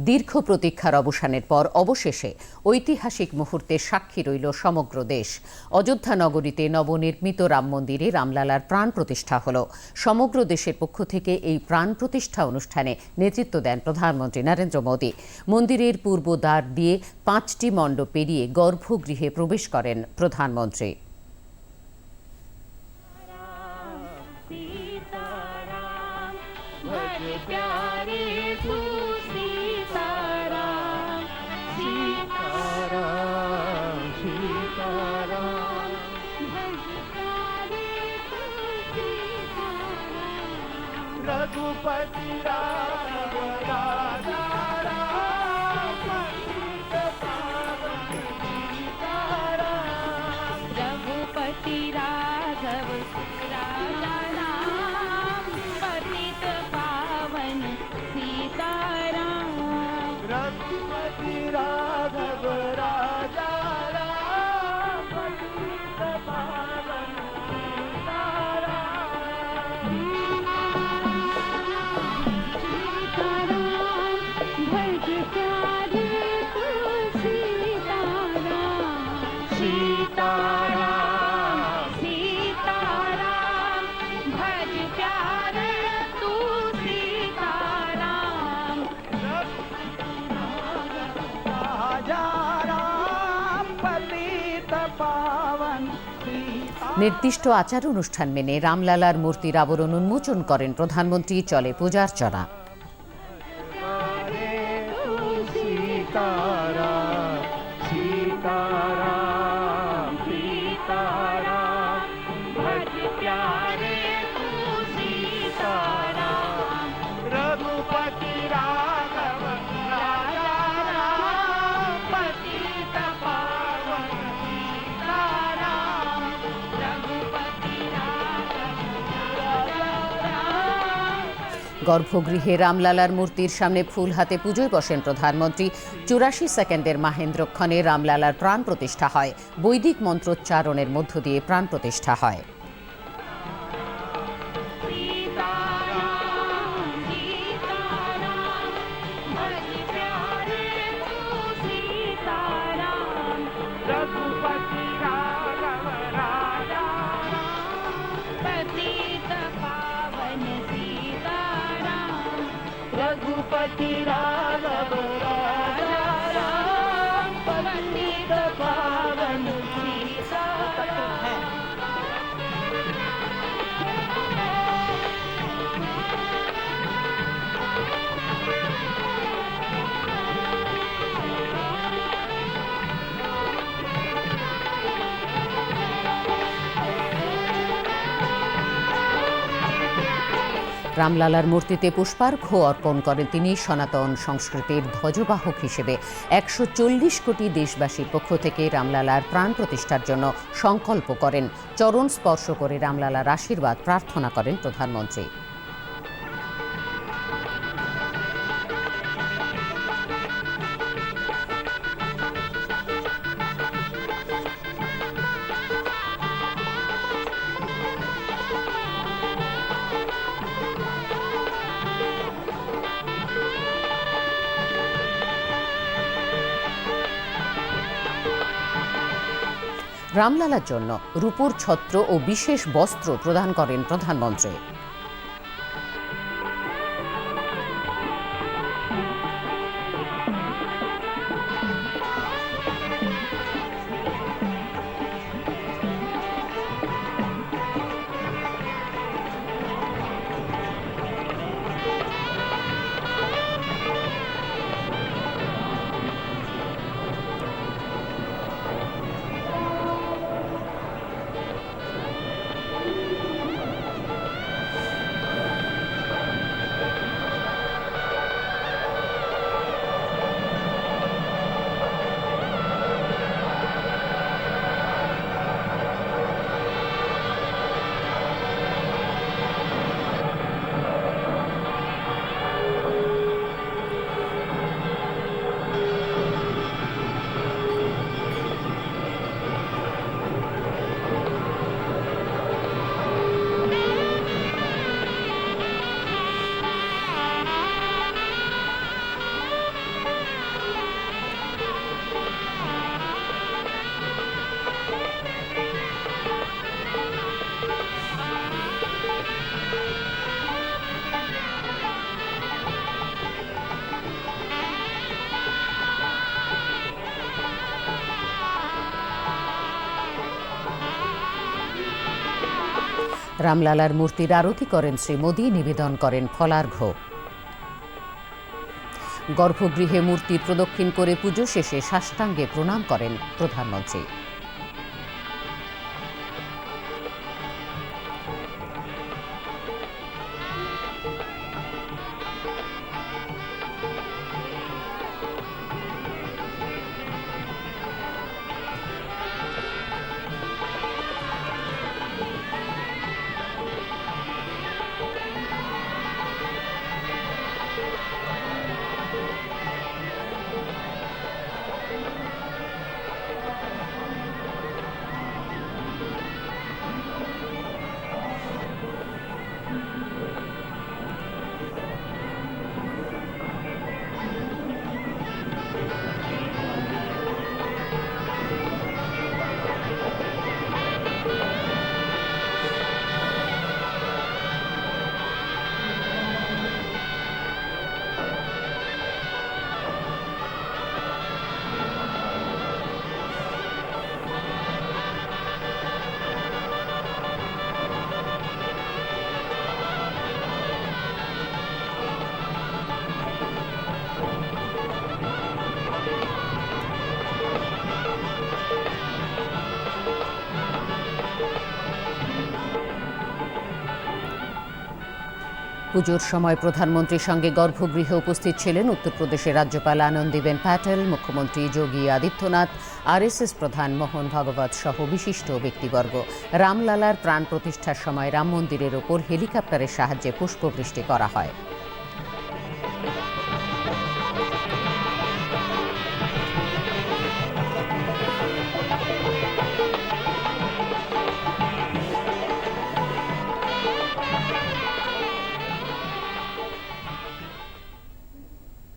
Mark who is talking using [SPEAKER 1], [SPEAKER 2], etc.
[SPEAKER 1] দীর্ঘ প্রতীক্ষার অবসানের পর অবশেষে ঐতিহাসিক মুহূর্তের সাক্ষী রইল সমগ্র দেশ অযোধ্যা নগরীতে নবনির্মিত রাম মন্দিরে রামলালার প্রাণ প্রতিষ্ঠা হল সমগ্র দেশের পক্ষ থেকে এই প্রাণ প্রতিষ্ঠা অনুষ্ঠানে নেতৃত্ব দেন প্রধানমন্ত্রী নরেন্দ্র মোদী মন্দিরের পূর্ব দ্বার দিয়ে পাঁচটি মণ্ডপ পেরিয়ে গর্ভগৃহে প্রবেশ করেন প্রধানমন্ত্রী
[SPEAKER 2] सीताराम भज प्यारे तू सीताराम
[SPEAKER 3] रघुपति राघव राजा राम
[SPEAKER 1] নির্দিষ্ট আচার অনুষ্ঠান মেনে রামলালার মূর্তির আবরণ উন্মোচন করেন প্রধানমন্ত্রী চলে পূজার্চনা। গর্ভগৃহে রামলালার মূর্তির সামনে ফুল হাতে পুজোয় বসেন প্রধানমন্ত্রী। চুরাশি সেকেন্ডের মাহেন্দ্রক্ষণে রামলালার প্রাণ প্রতিষ্ঠা হয়। বৈদিক মন্ত্রোচ্চারণের মধ্য দিয়ে প্রাণ প্রতিষ্ঠা হয়।
[SPEAKER 3] रा पण्डित पावी
[SPEAKER 1] রামলালার মূর্তিতে পুষ্পার্ঘ্য অর্পণ করেন তিনি সনাতন সংস্কৃতির ধ্বজবাহক হিসেবে। একশো চল্লিশ কোটি দেশবাসীর পক্ষ থেকে রামলালার প্রাণ প্রতিষ্ঠার জন্য সংকল্প করেন। চরণ স্পর্শ করে রামলালার আশীর্বাদ প্রার্থনা করেন প্রধানমন্ত্রী। রামলালার জন্য রূপোর ছত্র ও বিশেষ বস্ত্র প্রদান করেন প্রধানমন্ত্রী। রামলালার মূর্তির আরতি করেন শ্রী মোদী, নিবেদন করেন ফলার্ঘ। গর্ভগৃহে মূর্তি প্রদক্ষিণ করে পুজো শেষে সাষ্টাঙ্গে প্রণাম করেন প্রধানমন্ত্রী। পুজোর সময় প্রধানমন্ত্রীর সঙ্গে গর্ভগৃহে উপস্থিত ছিলেন উত্তরপ্রদেশের রাজ্যপাল আনন্দীবেন প্যাটেল, মুখ্যমন্ত্রী যোগী আদিত্যনাথ, আরএসএস প্রধান মোহন ভাগবত সহ বিশিষ্ট ব্যক্তিবর্গ। রামলালার প্রাণ প্রতিষ্ঠার সময় রাম মন্দিরের ওপর হেলিকপ্টারের সাহায্যে পুষ্পবৃষ্টি করা হয়।